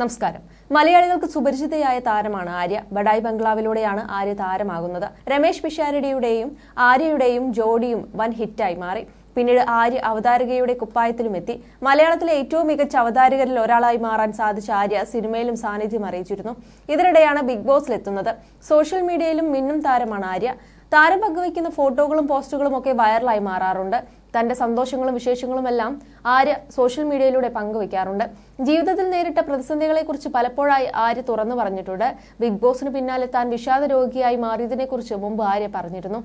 നമസ്കാരം. മലയാളികൾക്ക് സുപരിചിതയായ താരമാണ് ആര്യ. ബഡായി ബംഗ്ലാവിലൂടെയാണ് ആര്യ താരമാകുന്നത്. രമേശ് പിഷാരടിയുടെയും ആര്യയുടെയും ജോഡിയും വൻ ഹിറ്റായി മാറി. പിന്നീട് ആര്യ അവതാരകയുടെ കുപ്പായത്തിലും എത്തി. മലയാളത്തിലെ ഏറ്റവും മികച്ച അവതാരകരിൽ ഒരാളായി മാറാൻ സാധിച്ച ആര്യ സിനിമയിലും സാന്നിധ്യം അറിയിച്ചിരുന്നു. ഇതിനിടെയാണ് ബിഗ് ബോസിലെത്തുന്നത് സോഷ്യൽ മീഡിയയിലും മിന്നും താരമാണ് ആര്യ. താരം പങ്കുവയ്ക്കുന്ന ഫോട്ടോകളും പോസ്റ്റുകളും ഒക്കെ വൈറലായി മാറാറുണ്ട്. തന്റെ സന്തോഷങ്ങളും വിശേഷങ്ങളും എല്ലാം ആര്യ സോഷ്യൽ മീഡിയയിലൂടെ പങ്കുവയ്ക്കാറുണ്ട് ജീവിതത്തിൽ നേരിട്ട പ്രതിസന്ധികളെക്കുറിച്ച് പലപ്പോഴായി ആര്യ തുറന്നു പറഞ്ഞിട്ടുണ്ട്. ബിഗ് ബോസിന് പിന്നാലെ താൻ വിഷാദ രോഗിയായി മാറിയതിനെക്കുറിച്ച് മുമ്പ് ആര്യ പറഞ്ഞിരുന്നു.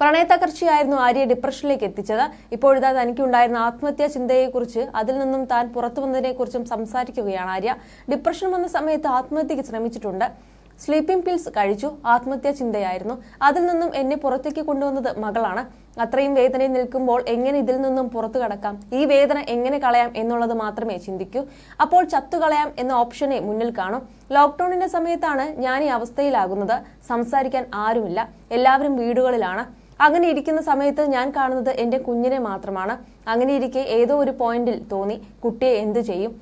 പ്രണയത്തകർച്ചയായിരുന്നു ആര്യ ഡിപ്രഷനിലേക്ക് എത്തിച്ചത്. ഇപ്പോഴിതാ തനിക്കുണ്ടായിരുന്ന ആത്മഹത്യാ ചിന്തയെക്കുറിച്ച് അതിൽ നിന്നും താൻ പുറത്തു വന്നതിനെക്കുറിച്ചും സംസാരിക്കുകയാണ് ആര്യ. ഡിപ്രഷൻ വന്ന സമയത്ത് ആത്മഹത്യക്ക് ശ്രമിച്ചിട്ടുണ്ട്. സ്ലീപ്പിംഗ് പിൽസ് കഴിച്ചു. ആത്മഹത്യാ ചിന്തയായിരുന്നു. അതിൽ നിന്നും എന്നെ പുറത്തേക്ക് കൊണ്ടുവന്നത് മകളാണ്. അത്രയും വേദനയിൽ നിൽക്കുമ്പോൾ എങ്ങനെ ഇതിൽ നിന്നും പുറത്തു കടക്കാം? ഈ വേദന എങ്ങനെ കളയാം എന്നുള്ളത് മാത്രമേ ചിന്തിക്കൂ. അപ്പോൾ ചത്തുകളയാം എന്ന ഓപ്ഷനെ മുന്നിൽ കാണും. ലോക്ക്ഡൌണിന്റെ സമയത്താണ് ഞാൻ ഈ അവസ്ഥയിലാകുന്നത്. സംസാരിക്കാൻ ആരുമില്ല. എല്ലാവരും വീടുകളിലാണ്. അങ്ങനെ ഇരിക്കുന്ന സമയത്ത് ഞാൻ കാണുന്നത് എന്റെ കുഞ്ഞിനെ മാത്രമാണ്. അങ്ങനെ ഇരിക്കെ ഏതോ ഒരു പോയിന്റിൽ തോന്നി കുട്ടിയെ എന്ത് ചെയ്യും?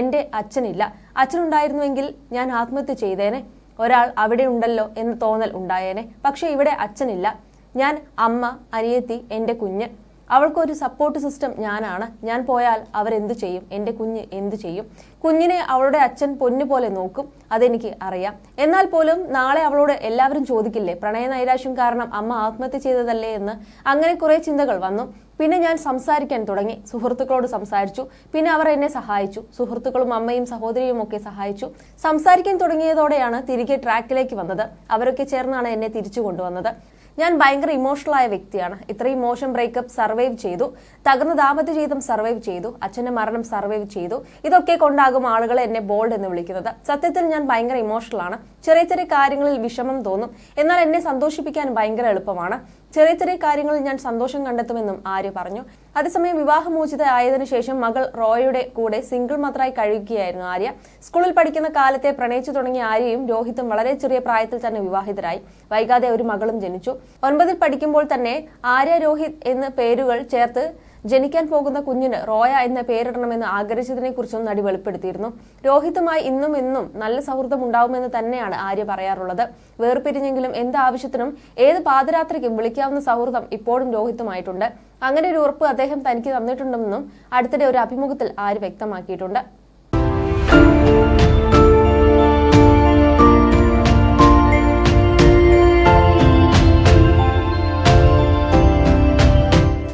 എന്റെ അച്ഛനില്ല. അച്ഛനുണ്ടായിരുന്നുവെങ്കിൽ ഞാൻ ആത്മഹത്യ ചെയ്തേനെ. ഒരാൾ അവിടെ ഉണ്ടല്ലോ എന്ന് തോന്നൽ ഉണ്ടായേനെ. പക്ഷെ ഇവിടെ അച്ഛനില്ല. ഞാൻ അമ്മ അനിയത്തി എന്റെ കുഞ്ഞ്. അവൾക്കൊരു സപ്പോർട്ട് സിസ്റ്റം ഞാനാണ്. ഞാൻ പോയാൽ അവരെന്ത് ചെയ്യും? എന്റെ കുഞ്ഞ് എന്ത് ചെയ്യും? കുഞ്ഞിനെ അവളുടെ അച്ഛൻ പൊന്നു പോലെ നോക്കും. അതെനിക്ക് അറിയാം. എന്നാൽ പോലും നാളെ അവളോട് എല്ലാവരും ചോദിക്കില്ലേ പ്രണയ നൈരാശ്യം കാരണം അമ്മ ആത്മഹത്യ ചെയ്തതല്ലേ എന്ന്? അങ്ങനെ കുറെ ചിന്തകൾ വന്നു. പിന്നെ ഞാൻ സംസാരിക്കാൻ തുടങ്ങി. സുഹൃത്തുക്കളോട് സംസാരിച്ചു. പിന്നെ അവർ എന്നെ സഹായിച്ചു. സുഹൃത്തുക്കളും അമ്മയും സഹോദരിയും ഒക്കെ സഹായിച്ചു. സംസാരിക്കാൻ തുടങ്ങിയതോടെയാണ് തിരികെ ട്രാക്കിലേക്ക് വന്നത്. അവരൊക്കെ ചേർന്നാണ് എന്നെ തിരിച്ചു കൊണ്ടുവന്നത്. ഞാൻ ഭയങ്കര ഇമോഷണൽ ആയ വ്യക്തിയാണ്. ഇത്രയും മോശം ബ്രേക്കപ്പ് സർവൈവ് ചെയ്തു. തകർന്ന ദാമ്പത്യ ജീവിതം സർവൈവ് ചെയ്തു. അച്ഛന്റെ മരണം സർവൈവ് ചെയ്തു. ഇതൊക്കെ കൊണ്ടാകും ആളുകളെ എന്നെ ബോൾഡ് എന്ന് വിളിക്കുന്നത്. സത്യത്തിൽ ഞാൻ ഭയങ്കര ഇമോഷണലാണ് ചെറിയ ചെറിയ കാര്യങ്ങളിൽ വിഷമം തോന്നും. എന്നാൽ എന്നെ സന്തോഷിപ്പിക്കാൻ ഭയങ്കര എളുപ്പമാണ്. ചെറിയ ചെറിയ കാര്യങ്ങളിൽ ഞാൻ സന്തോഷം കണ്ടെത്തുമെന്നും ആര്യ പറഞ്ഞു. അതേസമയം വിവാഹമോചിതയായതിനു ശേഷം മകൾ റോയയുടെ കൂടെ സിംഗിൾ മദറായി കഴിയുകയായിരുന്നു ആര്യ. സ്കൂളിൽ പഠിക്കുന്ന കാലത്തെ പ്രണയിച്ചു തുടങ്ങിയ ആര്യയും രോഹിത്തും വളരെ ചെറിയ പ്രായത്തിൽ തന്നെ വിവാഹിതരായി. വൈകാതെ ഒരു മകളും ജനിച്ചു. ഒൻപതിൽ പഠിക്കുമ്പോൾ തന്നെ ആര്യ രോഹിത് എന്ന പേരുകൾ ചേർത്ത് ജനിക്കാൻ പോകുന്ന കുഞ്ഞിന് റോയ എന്ന പേരിടണമെന്ന് ആഗ്രഹിച്ചതിനെ കുറിച്ചും നടി വെളിപ്പെടുത്തിയിരുന്നു. രോഹിതുമായി ഇന്നും എന്നും നല്ല സൗഹൃദം ഉണ്ടാവുമെന്ന് തന്നെയാണ് ആര്യ പറയാറുള്ളത്. വേർപിരിഞ്ഞെങ്കിലും എന്ത് ആവശ്യത്തിനും ഏത് പാതിരാത്രിക്കും വിളിക്കാവുന്ന സൗഹൃദം ഇപ്പോഴും രോഹിത്തുമായിട്ടുണ്ട്. അങ്ങനെ ഒരു ഉറപ്പ് അദ്ദേഹം തനിക്ക് തന്നിട്ടുണ്ടെന്നും അടുത്തിടെ ഒരു അഭിമുഖത്തിൽ ആര് വ്യക്തമാക്കിയിട്ടുണ്ട്